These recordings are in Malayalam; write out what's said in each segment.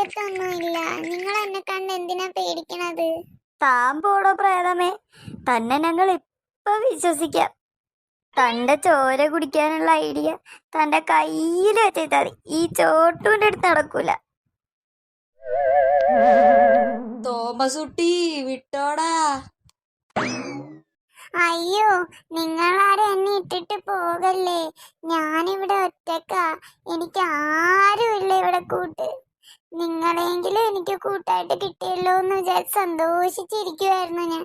പേടിയൊന്നുമില്ല നിങ്ങൾ എന്നെ കണ്ട് എന്തിനാ പേടിക്കണത്? താൻ പോടോ പ്രേതമേ തന്നെ ഞങ്ങൾ ഇപ്പൊ വിശ്വസിക്കാം. തന്റെ ചോര കുടിക്കാനുള്ള ഐഡിയ തന്റെ കയ്യിൽ വെച്ചാൽ മതി. ഈ ചോട്ടൂന്റെ അടുത്ത് നടക്കൂല. തോമസുട്ടി വിട്ടോടാ. അയ്യോ നിങ്ങളാരും എന്നെ ഇട്ടിട്ട് പോകല്ലേ? ഞാനിവിടെ ഒറ്റക്കാ. എനിക്ക് ആരുമില്ല ഇവിടെ കൂട്ട് നിങ്ങളെങ്കിലും എനിക്ക് കൂട്ടായിട്ട് കിട്ടിയല്ലോ എന്ന് വിചാരിച്ച് സന്തോഷിച്ചിരിക്കുവായിരുന്നു ഞാൻ.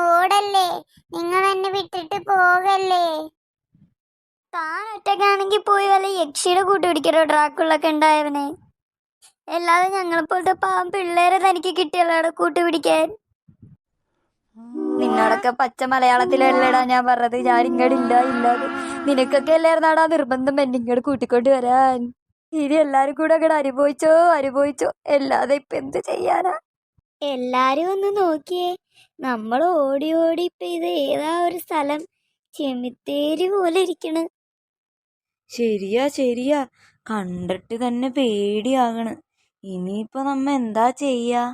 ഓടല്ലേ? നിങ്ങൾ എന്നെ വിട്ടിട്ട് പോകല്ലേ? താൻ ഒറ്റക്കാണെങ്കിൽ പോയി വല്ല യക്ഷിയുടെ കൂട്ടി പിടിക്കലോ ഡ്രാക്കുള്ളൊക്കെ ഉണ്ടായവനെ. അല്ലാതെ ഞങ്ങളെപ്പോലത്തെ പാവം പിള്ളേരെ തനിക്ക് കിട്ടിയല്ലോടെ കൂട്ടി പിടിക്കാൻ. നിന്നോടൊക്കെ പച്ച മലയാളത്തിലല്ലേടാ ഞാൻ പറഞ്ഞത്. ഞാൻ ഇങ്ങടില്ല ഇല്ലാതെ നിനക്കൊക്കെ അല്ലായിരുന്നാടാ നിർബന്ധം എന്നെ ഇങ്ങോട്ട് കൂട്ടിക്കൊണ്ട് വരാൻ. ഇനി എല്ലാരും കൂടെ അങ്ങോട്ട് അനുഭവിച്ചോ അനുഭവിച്ചോ. അല്ലാതെ ഇപ്പൊ എന്ത് ചെയ്യാനാ? എല്ലാരും ഒന്ന് നോക്കിയേ. നമ്മൾ ഓടി ഓടി ഇപ്പൊ ഇത് ഏതാ ഒരു സ്ഥലം? ചെമിത്തേരി പോലെ ഇരിക്കണ്. ശരിയാ ശരിയാ. കണ്ടിട്ട് തന്നെ പേടിയാകണ്. ഇനിയിപ്പോ നമ്മ എന്താ ചെയ്യാ?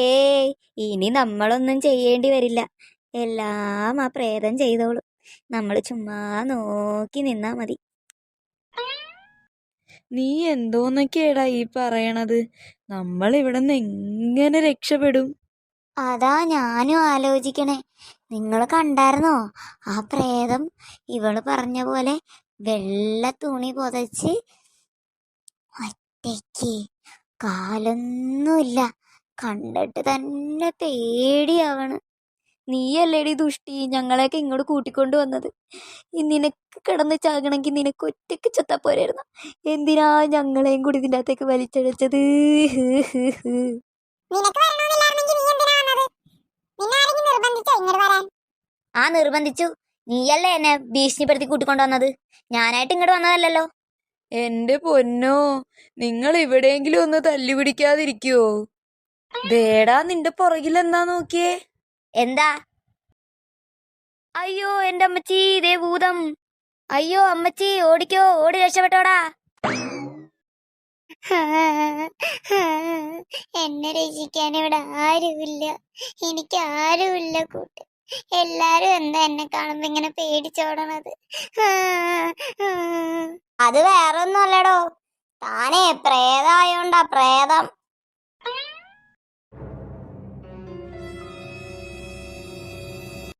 ഏയ് ഇനി നമ്മളൊന്നും ചെയ്യേണ്ടി വരില്ല. എല്ലാം ആ പ്രേതം ചെയ്തോളും. നമ്മൾ ചുമ്മാ നോക്കി നിന്നാ മതി. നീ എന്തോന്നൊക്കെയാടാ ഈ പറയണത്? നമ്മൾ ഇവിടെ നിന്ന് എങ്ങനെ രക്ഷപ്പെടും? അതാ ഞാനും ആലോചിക്കണേ. നിങ്ങൾ കണ്ടായിരുന്നോ? ആ പ്രേതം ഇവൾ പറഞ്ഞ പോലെ വെള്ള തുണി പുതച്ച് ഒറ്റയ്ക്ക് കാലൊന്നുമില്ല. കണ്ടിട്ട് തന്നെ പേടിയാവണ്. നീയല്ലേടി ദുഷ്ടി? ഞങ്ങളെയൊക്കെ ഇങ്ങോട്ട് കൂട്ടിക്കൊണ്ട് വന്നത്. ഈ നിനക്ക് കിടന്ന് ചാകണമെങ്കിൽ നിനക്ക് ഒറ്റയ്ക്ക് ചത്താ പോരായിരുന്നു എന്തിനാ ഞങ്ങളെയും കൂടി ഇതിന്റെ അകത്തേക്ക് വലിച്ചഴച്ചത് നിനക്ക് വരണമെന്നില്ലായിരുന്നെങ്കിൽ നീ എന്തിനാ വന്നത്? നിന്നെ ആരെങ്കിലും നിർബന്ധിച്ചോ ഇങ്ങോട്ട് വരാൻ? ആ നിർബന്ധിച്ചു. നീയല്ലേ എന്നെ ഭീഷണിപ്പെടുത്തി കൂട്ടിക്കൊണ്ടു വന്നത്? ഞാനായിട്ട് ഇങ്ങോട്ട് വന്നതല്ലല്ലോ. എന്റെ പൊന്നോ നിങ്ങൾ ഇവിടെയെങ്കിലും ഒന്ന് തല്ലി പിടിക്കാതിരിക്കുവോ ദേടാ നിന്റെ പുറകിൽ എന്താ നോക്കിയേ? എന്താ? അയ്യോ എന്റെ അമ്മച്ചി ഇതേ ഭൂതം. അയ്യോ അമ്മച്ചി ഓടിക്കോ ഓടി രക്ഷപ്പെട്ടോടാ. എന്നെ രക്ഷിക്കാൻ ഇവിടെ ആരുമില്ല. എനിക്ക് ആരുമില്ല കൂട്ട്. എല്ലാരും എന്താ എന്നെ കാണുമ്പോ ഇങ്ങനെ പേടിച്ചോടണത്? അത് വേറൊന്നും അല്ലടോ താനേ പ്രേതായോണ്ടാ പ്രേതം.